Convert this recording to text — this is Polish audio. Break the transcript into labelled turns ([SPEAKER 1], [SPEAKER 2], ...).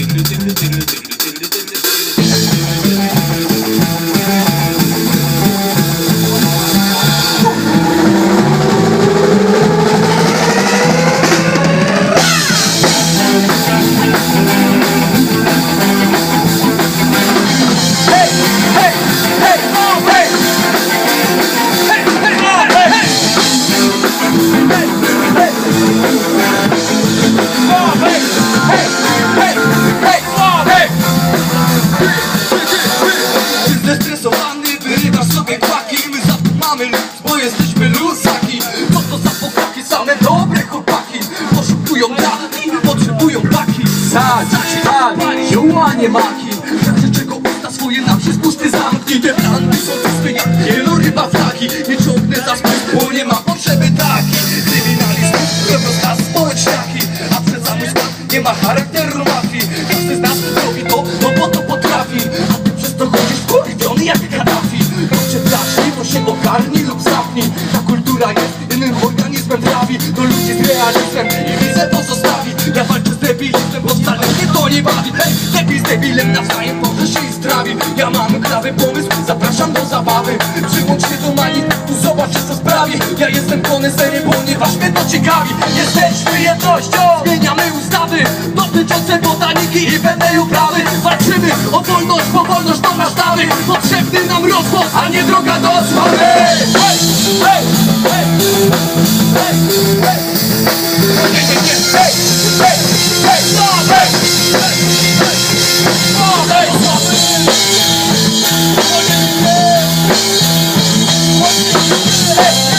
[SPEAKER 1] diddle diddle diddle diddle bo jesteśmy luzaki. Co to za pokoki, same dobre chłopaki? Poszukują dachki, potrzebują paki. Sadzi, pali, zioła nie maki. Także czego usta swoje na przez pusty zamknij. Te planty są czyste jak wieloryba Kultura jest innym organizmem trawi Do ludzi z realizmem i widzę pozostawi Ja walczę z debilizmem, bo wcale mnie to nie bawi. Hej, debil z debilem nawzajem może się i strawi Ja mam krawy pomysł, zapraszam do zabawy. Przyłącz się do mani, tu zobacz co sprawi. Ja jestem koneserem, ponieważ mnie to ciekawi. Jesteśmy jednością, zmieniamy ustawy. Dotyczące botaniki i pewnej uprawy. Walczymy o wolność, bo wolność to nasz Potrzebny nam rozwój, a nie droga it.